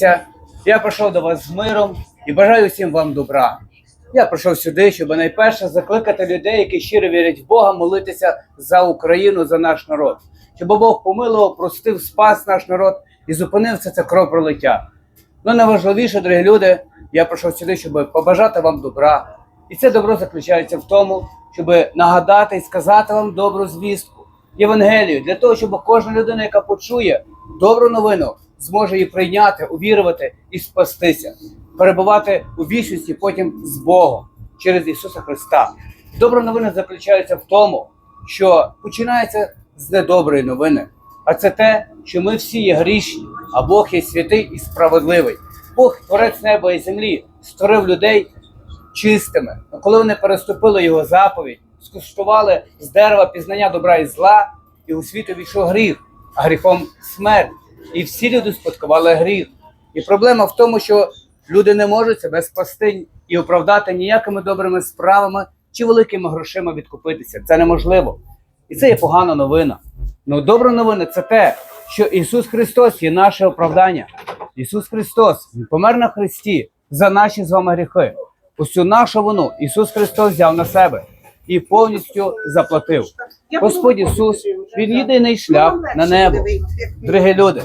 помолитися. Я прийшов до вас з миром і бажаю всім вам добра. Я прийшов сюди, щоб найперше закликати людей, які щиро вірять в Бога, молитися за Україну, за наш народ. Щоб Бог помилував, простив, спас наш народ і зупинив це, це кровопролиття. Ну найважливіше, дорогі люди, я прийшов сюди, щоб побажати вам добра. І це добро заключається в тому, щоб нагадати і сказати вам добру звістку, Євангелію, для того, щоб кожна людина, яка почує добру новину, зможе її прийняти, увірувати і спастися, перебувати у вічності потім з Богом через Ісуса Христа. Добра новина заключається в тому, що починається з недоброї новини, а це те, що ми всі є грішні, а Бог є святий і справедливий. Бог, творець неба і землі, створив людей чистими. Но коли вони переступили його заповідь, скуштували з дерева пізнання добра і зла, і у світ увійшов гріх, а гріхом смерть. І всі люди спадкували гріх. І проблема в тому, що люди не можуть себе спасти і оправдати ніякими добрими справами чи великими грошима відкупитися. Це неможливо. І це є погана новина. Ну, добра новина це те, що Ісус Христос є наше оправдання. Ісус Христос Він помер на Христі за наші з вами гріхи. Усю нашу вину Ісус Христос взяв на себе і повністю заплатив. Господь Ісус, Він єдиний шлях на небо. Дорогі люди,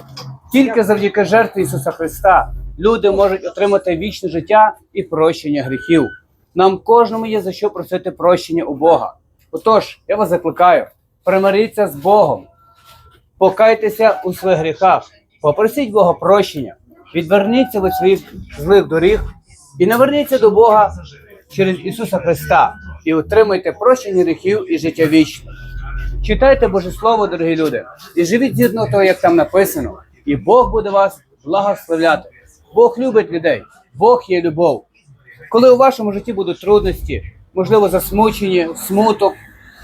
тільки завдяки жертві Ісуса Христа люди можуть отримати вічне життя і прощення гріхів. Нам кожному є за що просити прощення у Бога. Отож, я вас закликаю, примиріться з Богом, покайтеся у своїх гріхах, попросіть Бога прощення, відверніться від своїх злих доріг і наверніться до Бога через Ісуса Христа і отримайте прощення гріхів і життя вічне. Читайте Боже Слово, дорогі люди, і живіть згідно того, як там написано, і Бог буде вас благословляти. Бог любить людей, Бог є любов. Коли у вашому житті будуть трудності, можливо, засмучені, смуток,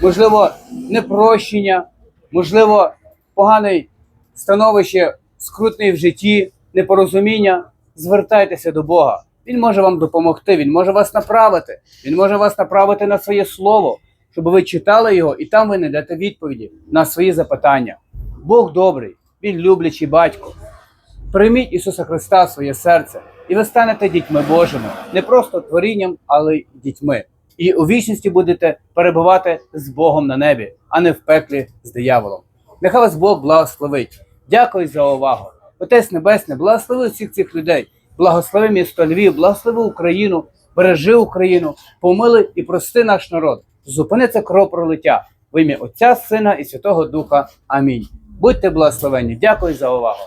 можливо, непрощення, можливо, погане становище скрутне в житті, непорозуміння, звертайтеся до Бога. Він може вам допомогти, він може вас направити, він може вас направити на своє слово, щоб ви читали його, і там ви знайдете відповіді на свої запитання. Бог добрий, Він люблячий батько. Прийміть Ісуса Христа в своє серце, і ви станете дітьми Божими, не просто творінням, але й дітьми. І у вічності будете перебувати з Богом на небі, а не в пеклі з дияволом. Нехай вас Бог благословить. Дякую за увагу. Отець Небесний, благослови всіх цих людей, благослови місто Львів, благослови Україну, бережи Україну, помили і прости наш народ. Зупини це кров пролиття в ім'я Отця, Сина і Святого Духа. Амінь. Будьте благословені. Дякую за увагу.